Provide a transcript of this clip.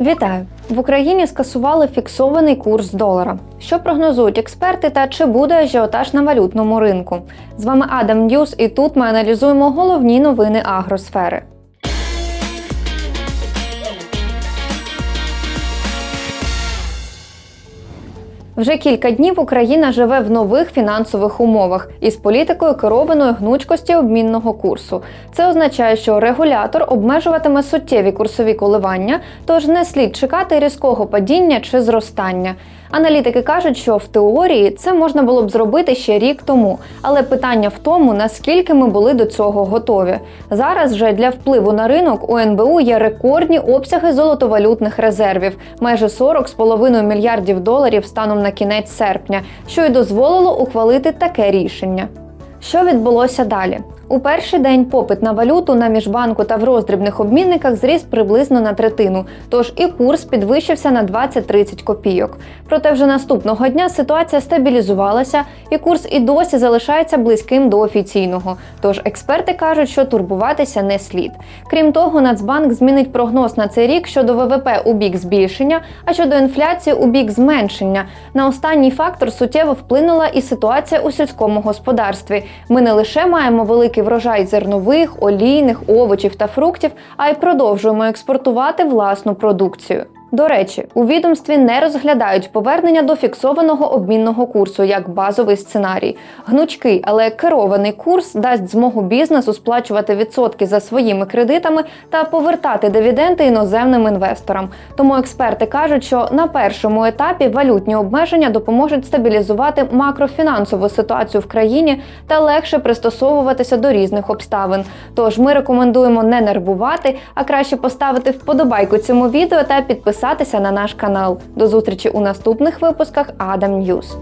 Вітаю! В Україні скасували фіксований курс долара. Що прогнозують експерти та чи буде ажіотаж на валютному ринку? З вами Адам Ньюс, і тут ми аналізуємо головні новини агросфери. Вже кілька днів Україна живе в нових фінансових умовах із політикою керованої гнучкості обмінного курсу. Це означає, що регулятор обмежуватиме суттєві курсові коливання, тож не слід чекати різкого падіння чи зростання. Аналітики кажуть, що в теорії це можна було б зробити ще рік тому, але питання в тому, наскільки ми були до цього готові. Зараз же для впливу на ринок у НБУ є рекордні обсяги золотовалютних резервів майже 40,5 мільярдів доларів станом на кінець серпня, що й дозволило ухвалити таке рішення. Що відбулося далі? У перший день попит на валюту на міжбанку та в роздрібних обмінниках зріс приблизно на третину, тож і курс підвищився на 20-30 копійок. Проте вже наступного дня ситуація стабілізувалася, і курс і досі залишається близьким до офіційного. Тож експерти кажуть, що турбуватися не слід. Крім того, Нацбанк змінить прогноз на цей рік щодо ВВП у бік збільшення, а щодо інфляції у бік зменшення. На останній фактор суттєво вплинула і ситуація у сільському господарстві. Ми не лише маємо великий врожай зернових, олійних, овочів та фруктів, а й продовжуємо експортувати власну продукцію. До речі, у відомстві не розглядають повернення до фіксованого обмінного курсу як базовий сценарій. Гнучкий, але керований курс дасть змогу бізнесу сплачувати відсотки за своїми кредитами та повертати дивіденди іноземним інвесторам. Тому експерти кажуть, що на першому етапі валютні обмеження допоможуть стабілізувати макрофінансову ситуацію в країні та легше пристосовуватися до різних обставин. Тож ми рекомендуємо не нервувати, а краще поставити вподобайку цьому відео та підписатися на наш канал. До зустрічі у наступних випусках Адам Ньюс.